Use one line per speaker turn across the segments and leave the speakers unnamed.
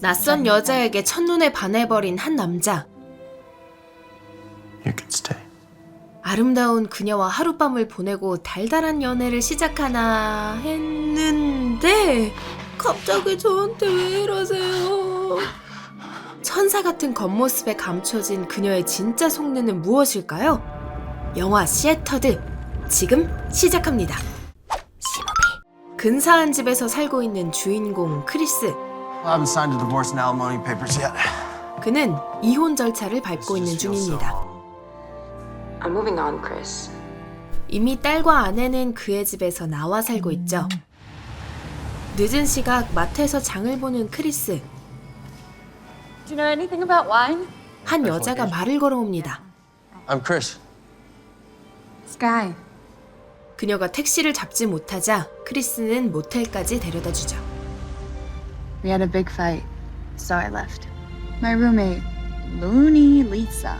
낯선 여자에게 첫눈에 반해버린 한 남자.
You can stay.
아름다운 그녀와 하룻밤을 보내고 달달한 연애를 시작하나 했는데 갑자기 저한테 왜 이러세요? 천사 같은 겉모습에 감춰진 그녀의 진짜 속내는 무엇일까요? 영화 시애터드 지금 시작합니다. 근사한 집에서 살고 있는 주인공 크리스
I haven't signed the divorce and alimony papers yet.
그는 이혼 절차를 밟고 있는 중입니다.
I'm moving on, Chris.
이미 딸과 아내는 그의 집에서 나와 살고 있죠. 늦은 시각 마트에서 장을 보는 크리스.
Do you know anything about wine?
한 여자가 말을 걸어옵니다.
I'm Chris.
Sky.
그녀가 택시를 잡지 못하자 크리스는 모텔까지 데려다 주죠.
We had a big fight, so I left. My roommate, Looney Lisa.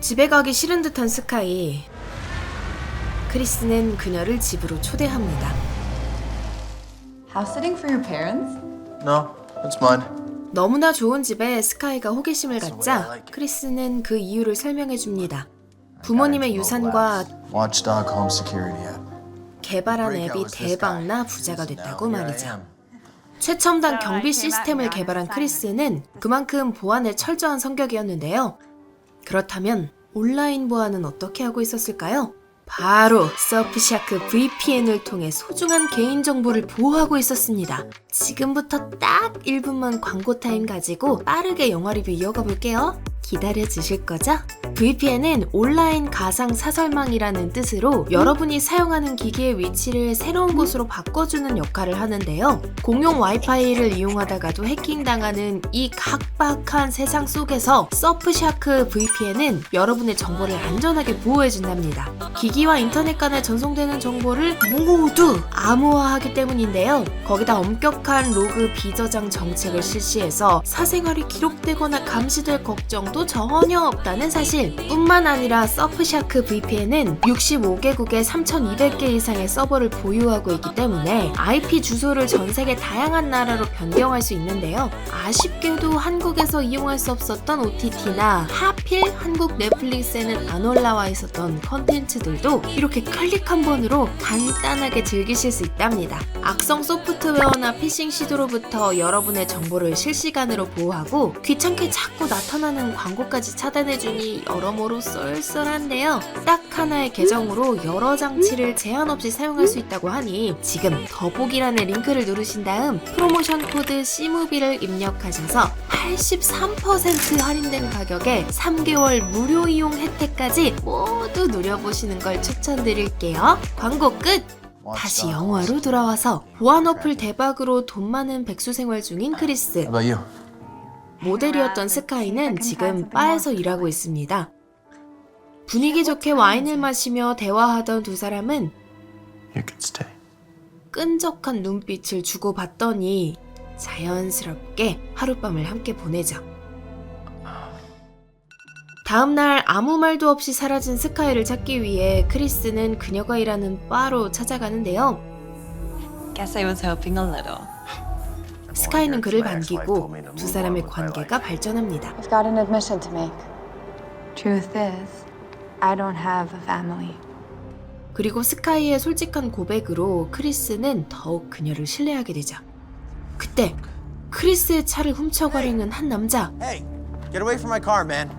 집에 가기 싫은 듯한 스카이. 크리스는 그녀를 집으로 초대합니다.
House sitting for your parents?
No, it's mine.
너무나 좋은 집에 스카이가 호기심을 갖자 크리스는 그 이유를 설명해 줍니다. 부모님의 유산과
Watchdog Home Security App.
개발한 앱이 대박나 부자가 됐다고 말이죠. 최첨단 경비 시스템을 개발한 크리스는 그만큼 보안에 철저한 성격이었는데요. 그렇다면 온라인 보안은 어떻게 하고 있었을까요? 바로 서프샤크 VPN을 통해 소중한 개인정보를 보호하고 있었습니다. 지금부터 딱 1분만 광고 타임 가지고 빠르게 영화 리뷰 이어가 볼게요. 기다려 주실 거죠? VPN은 온라인 가상 사설망이라는 뜻으로 여러분이 사용하는 기기의 위치를 새로운 곳으로 바꿔주는 역할을 하는데요. 공용 와이파이를 이용하다가도 해킹당하는 이 각박한 세상 속에서 서프샤크 VPN은 여러분의 정보를 안전하게 보호해준답니다. 기기와 인터넷 간에 전송되는 정보를 모두 암호화하기 때문인데요. 거기다 엄격한 로그 비저장 정책을 실시해서 사생활이 기록되거나 감시될 걱정도 전혀 없다는 사실. 뿐만 아니라 서프샤크 VPN은 65개국에 3,200개 이상의 서버를 보유하고 있기 때문에 IP 주소를 전 세계 다양한 나라로 변경할 수 있는데요. 아쉽게도 한국에서 이용할 수 없었던 OTT나 하필 한국 넷플릭스에는 안 올라와 있었던 컨텐츠들도 이렇게 클릭 한 번으로 간단하게 즐기실 수 있답니다. 악성 소프트웨어나 피싱 시도로부터 여러분의 정보를 실시간으로 보호하고 귀찮게 자꾸 나타나는 광고까지 차단해주니 여러모로 쏠쏠한데요. 딱 하나의 계정으로 여러 장치를 제한 없이 사용할 수 있다고 하니 지금 더보기란의 링크를 누르신 다음 프로모션 코드 C무비를 입력하셔서 83% 할인된 가격에 3개월 무료 이용 혜택까지 모두 누려보시는 걸 추천드릴게요. 광고 끝! 다시 영화로 돌아와서 보안 어플 대박으로 돈 많은 백수 생활 중인 크리스. 모델이었던 스카이는 지금 바에서 일하고 있습니다. 분위기 좋게 와인을 마시며 대화하던 두 사람은. 끈적한 눈빛을 주고받더니 자연스럽게 하룻밤을 함께 보내죠. 다음날 아무 말도 없이 사라진 스카이를 찾기 위해 크리스는 그녀가 일하는 바로 찾아가는데요.
Guess I was hoping a little.
스카이는 그를 반기고 두 사람의 관계가 발전합니다.
I've got an admission to make. Truth is, I don't have a family.
그리고 스카이의 솔직한 고백으로 크리스는 더욱 그녀를 신뢰하게 되죠. 그때 크리스의 차를 훔쳐가려는 한 남자.
Hey, get away from my car, man.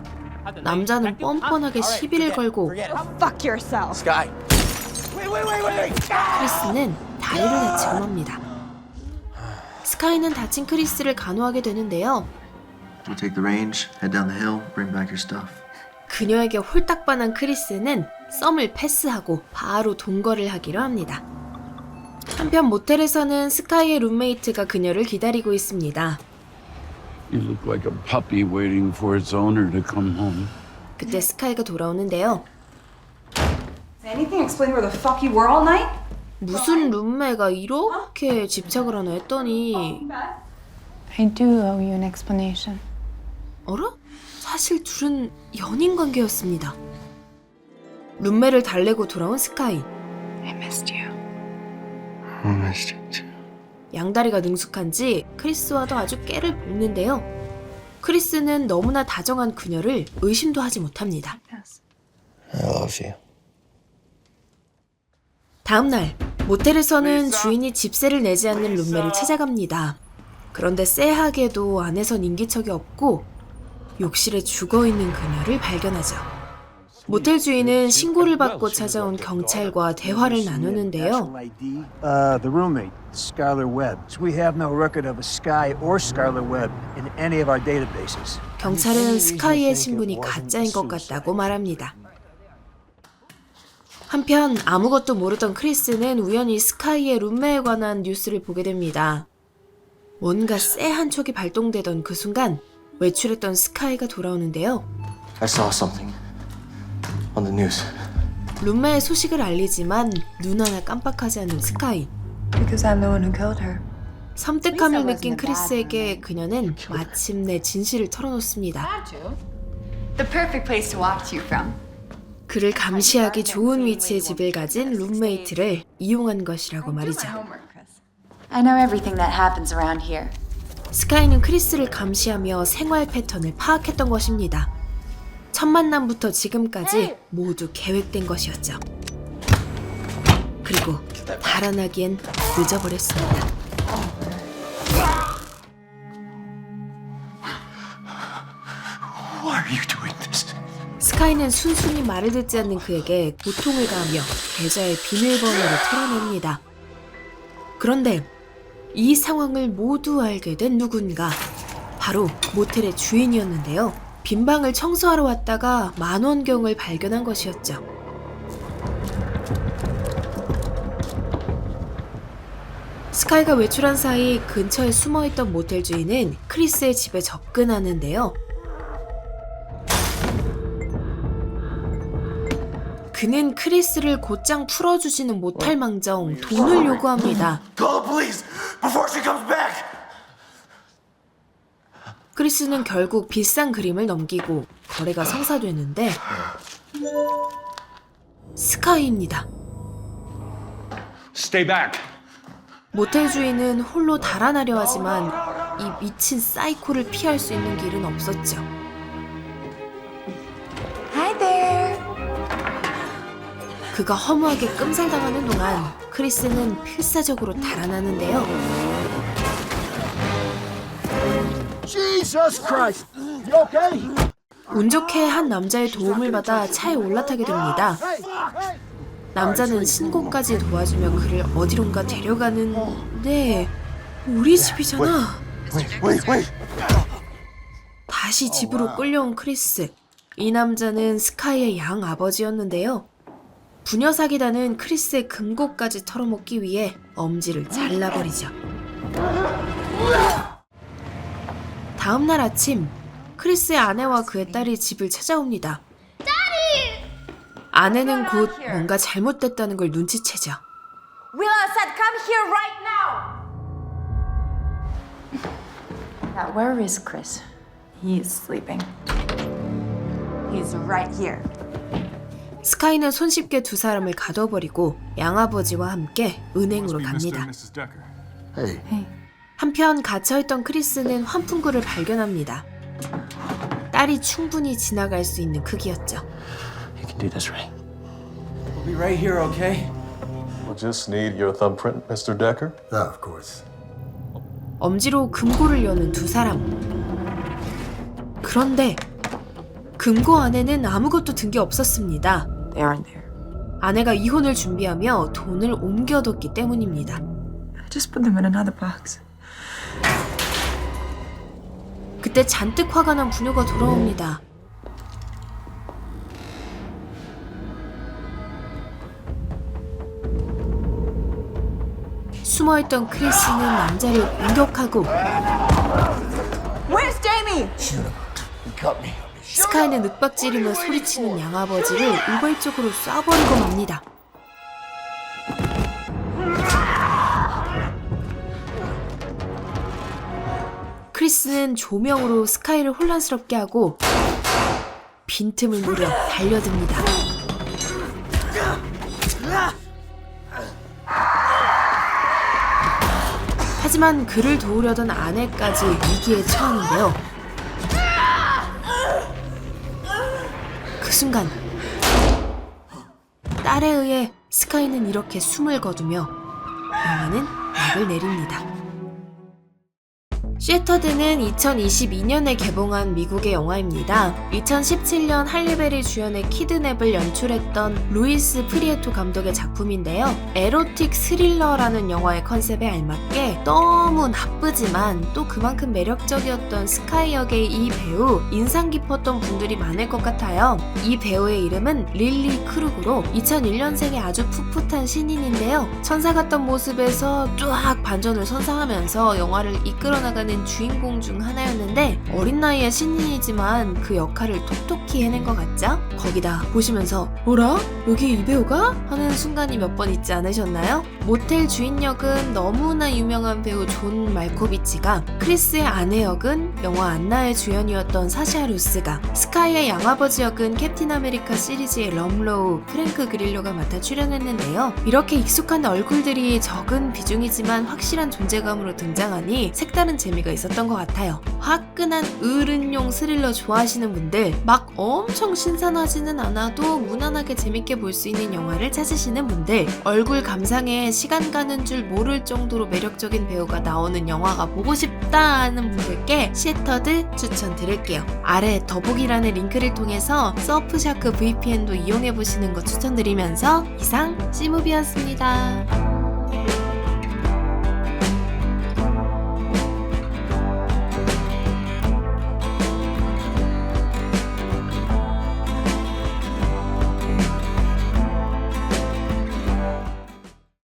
남자는 뻔뻔하게 시비를 걸고
Fuck yourself.
Sky. Wait, wait, wait, wait.
크리스는 다리를 다치고 맙니다. 스카이는 다친 크리스를 간호하게 되는데요.
We'll take the range, head down the hill, bring back your stuff.
그녀에게 홀딱 반한 크리스는 썸을 패스하고 바로 동거를 하기로 합니다. 한편 모텔에서는 스카이의 룸메이트가 그녀를 기다리고 있습니다.
You look like a puppy waiting for its owner to come home.
그때 스카이가 돌아오는데요.
Anything explain where the fuck you were all night?
무슨 룸메가 이렇게 집착을 하나 했더니
I do owe you an explanation.
어라? 사실 둘은 연인 관계였습니다. 룸메를 달래고 돌아온 스카이.
I missed you.
I missed you too.
양다리가 능숙한지 크리스와도 아주 깨를 볶는데요. 크리스는 너무나 다정한 그녀를 의심도 하지 못합니다.
I love you.
다음 날 모텔에서는 주인이 집세를 내지 않는 룸메를 찾아갑니다. 그런데 쎄하게도 안에선 인기척이 없고 욕실에 죽어 있는 그녀를 발견하죠. 모텔 주인은 신고를 받고 찾아온 경찰과 대화를 나누는데요.
Uh, the roommate, Skylar Webb. We have no record of a Sky or Skylar Webb in any of our databases.
경찰은 스카이의 신분이 가짜인 것 같다고 말합니다. 한편 아무것도 모르던 크리스는 우연히 스카이의 룸메에 관한 뉴스를 보게 됩니다. 뭔가 쎄한 촉이 발동되던 그 순간 외출했던 스카이가 돌아오는데요.
I saw something on the news.
룸메의 소식을 알리지만 눈 하나 깜빡하지 않는 스카이.
Because I'm the one who killed her.
섬뜩함을 느낀 크리스에게 그녀는 마침내 진실을 털어놓습니다.
The perfect place to walk to you from.
그를 감시하기 좋은 위치의 집을 가진 룸메이트를 이용한 것이라고 말이죠.
Homework, Chris. I know everything that happens around here.
스카이는 크리스를 감시하며 생활 패턴을 파악했던 것입니다. 첫 만남부터 지금까지 모두 계획된 것이었죠. 그리고 달아나기엔 늦어버렸습니다. 스카이는 순순히 말을 듣지 않는 그에게 고통을 가하며 계좌의 비밀번호를 털어냅니다. 그런데 이 상황을 모두 알게 된 누군가 바로 모텔의 주인이었는데요. 빈 방을 청소하러 왔다가 만원경을 발견한 것이었죠. 스카이가 외출한 사이 근처에 숨어있던 모텔 주인은 크리스의 집에 접근하는데요. 그는 크리스를 곧장 풀어주지는 못할 망정 돈을 요구합니다.
Call the police before she comes back.
크리스는 결국 비싼 그림을 넘기고 거래가 성사되는데 스카이입니다. 모텔 주인은 홀로 달아나려 하지만 이 미친 사이코를 피할 수 있는 길은 없었죠. 그가 허무하게 끔살당하는 동안 크리스는 필사적으로 달아나는데요.
Jesus Christ! You okay?
운 좋게 한 남자의 도움을 받아 차에 올라타게 됩니다. 남자는 신고까지 도와주며 그를 어디론가 데려가는데 우리 집이잖아. 다시 집으로 끌려온 크리스. 이 남자는 스카이의 양 아버지였는데요. 부녀 사기단은 크리스의 금고까지 털어먹기 위해 엄지를 잘라버리죠. 다음 날 아침, 크리스의 아내와 그의 딸이 집을 찾아옵니다. 아내는 곧 뭔가 잘못됐다는 걸 눈치채죠.
Willa said, come here right now.
Now, where is Chris? He's sleeping. He's right here.
스카이는 손쉽게 두 사람을 가둬버리고 양아버지와 함께 은행으로 갑니다.
Hey,
한편 갇혀있던 크리스는 환풍구를 발견합니다. 딸이 충분히 지나갈 수 있는 크기였죠.
you can do this, right?
We'll be right here, okay?
We'll just need your thumbprint, Mr. Decker.
Yeah, of course.
엄지로 금고를 여는 두 사람. 그런데 금고 안에는 아무것도 든 게 없었습니다.
They aren't there.
아내가 이혼을 준비하며 돈을 옮겨뒀기 때문입니다.
I just put them in another box.
그때 잔뜩 화가 난 부녀가 돌아옵니다. 숨어있던 크리스는 남자를 공격하고
Where's Jamie?
스카이는 윽박지르며 소리치는 양아버지를 우발적으로 쏴버리고 맙니다. 크리스는 조명으로 스카이를 혼란스럽게 하고 빈틈을 노려 달려듭니다. 하지만 그를 도우려던 아내까지 위기에 처하는데요. 순간 딸에 의해 스카이는 이렇게 숨을 거두며 영화는 막을 내립니다. 쉐터드는 2022년에 개봉한 미국의 영화입니다. 2017년 할리베리 주연의 키드냅을 연출했던 루이스 프리에토 감독의 작품인데요. 에로틱 스릴러라는 영화의 컨셉에 알맞게 너무 나쁘지만 또 그만큼 매력적이었던 스카이 역의 이 배우 인상 깊었던 분들이 많을 것 같아요. 이 배우의 이름은 릴리 크루그로 2001년생의 아주 풋풋한 신인인데요. 천사 같던 모습에서 쫙 반전을 선사하면서 영화를 이끌어나가는 주인공 중 하나였는데 어린 나이에 신인이지만 그 역할을 톡톡히 해낸 것 같죠? 거기다 보시면서 뭐라? 여기 이 배우가? 하는 순간이 몇 번 있지 않으셨나요? 모텔 주인 역은 너무나 유명한 배우 존 말코비치가 크리스의 아내 역은 영화 안나의 주연이었던 사샤 루스가 스카이의 양아버지 역은 캡틴 아메리카 시리즈의 럼로우 프랭크 그릴로가 맡아 출연했는데요. 이렇게 익숙한 얼굴들이 적은 비중이지만 확실한 존재감으로 등장하니 색다른 재미가 있었던 것 같아요. 화끈한 어른용 스릴러 좋아하시는 분들, 막 엄청 신선하지는 않아도 무난하게 재밌게 볼 수 있는 영화를 찾으시는 분들, 얼굴 감상에 시간 가는 줄 모를 정도로 매력적인 배우가 나오는 영화가 보고 싶다 하는 분들께 시터드 추천드릴게요. 아래 더보기란의 링크를 통해서 서프샤크 VPN도 이용해보시는 거 추천드리면서 이상 씨무비였습니다.